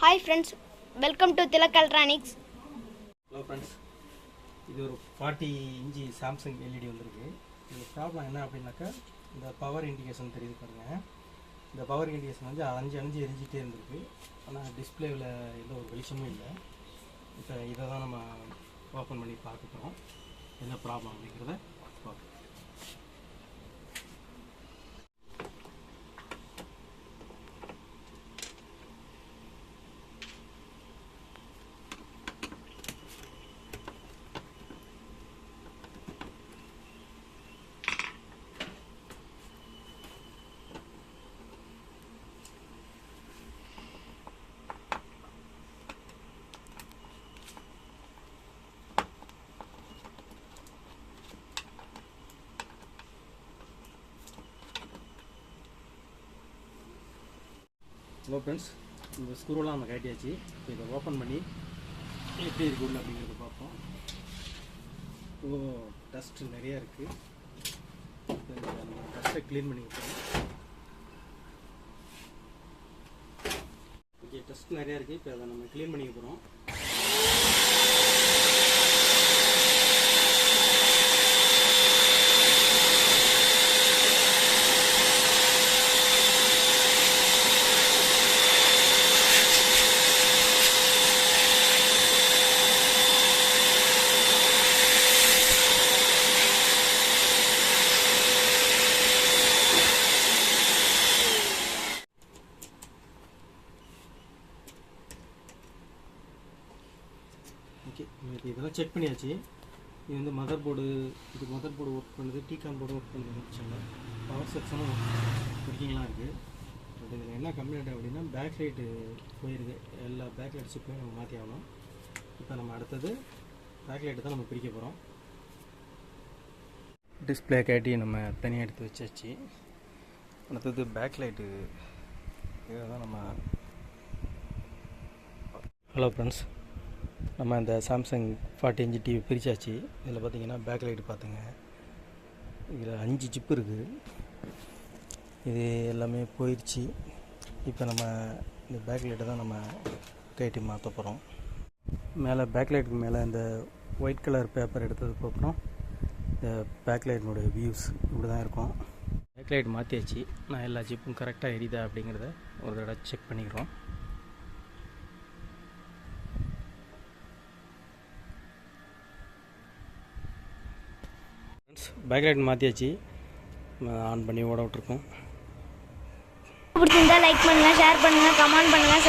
Hi friends welcome to Tilak electronics hello friends இது ஒரு forty inch Samsung LED வந்திருக்கு. இது ப்ராப்ளம் என்ன அப்படின்னாக்கா இந்த பவர் இண்டிகேஷன் தெரியுது பாருங்க. இந்த பவர் இண்டிகேஷன் வந்து அஞ்சு அஞ்சு எரிஞ்சிட்டே இருந்திருக்கு. ஆனால் டிஸ்பிளேவில் எந்த ஒரு வெளிச்சமும் இல்லை. இப்போ இதை தான் நம்ம ஓப்பன் பண்ணி பார்க்க போகிறோம் என்ன ப்ராப்ளம் அப்படிங்கிறத பார்ப்போம் ஹலோ ஃப்ரெண்ட்ஸ் இந்த ஸ்க்ரூலாம் நம்ம கட்டியாச்சு இப்போ இதை ஓப்பன் பண்ணி எப்படி இருக்கு உள்ள அப்படிங்கிறத பார்ப்போம். ஓ டஸ்ட் நிறையா இருக்குது நம்ம டஸ்ட்டை க்ளீன் பண்ணி போகிறோம் ஓகே டஸ்ட் நிறையா இருக்குது இப்போ அதை நம்ம க்ளீன் பண்ணிக்க போகிறோம் ஓகே இப்போ இதெல்லாம் செக் பண்ணியாச்சு. இது வந்து மதர் போர்டு இது மதர் போர்டு ஒர்க் பண்ணுது டிகாம் போர்டு ஒர்க் பண்ணுது பிரச்சனை பவர் செக்ஷனும் ஒர்க்கிங்லாம் இருக்குது பட் இதில் என்ன கம்ப்ளைண்ட் அப்படின்னா பேக் லைட்டு போயிருக்கு. எல்லா பேக் லைட் சிப்பையும் நம்ம மாற்றி ஆகணும். இப்போ நம்ம அடுத்தது பேக் லைட்டு தான் நம்ம பிரிக்க போகிறோம் டிஸ்பிளே கேட்டி நம்ம தனியாக எடுத்து வச்சாச்சு. அடுத்தது பேக் லைட்டு இதை தான் நம்ம ஹலோ ஃப்ரெண்ட்ஸ் நம்ம இந்த சாம்சங் ஃபார்ட்டி இன்ச்சு டிவி பிரிச்சாச்சு. இதில் பார்த்தீங்கன்னா பேக் லைட் பார்த்துங்க இதில் அஞ்சு சிப்பு இருக்குது இது எல்லாமே போயிடுச்சு இப்போ நம்ம இந்த பேக் லைட்டை தான் நம்ம கைட்டி மாற்ற போகிறோம் மேலே பேக் லைட்டுக்கு மேலே இந்த ஒயிட் கலர் பேப்பர் எடுத்ததுக்கு அப்புறம் இந்த பேக் லைட்டினுடைய வியூஸ் இப்படி தான் இருக்கும். பேக் லைட் மாற்றியாச்சு நான் எல்லா சிப்பும் கரெக்டாக எரியுதா அப்படிங்கிறத ஒரு தடவை செக் பண்ணிக்கிறோம். பேக் லைட் மாற்றியாச்சு ஆன் பண்ணி ஓட விட்ருக்கோம் பிடிச்சிருந்தா லைக் பண்ணுங்கள் ஷேர் பண்ணுங்கள் கமெண்ட் பண்ணுங்கள்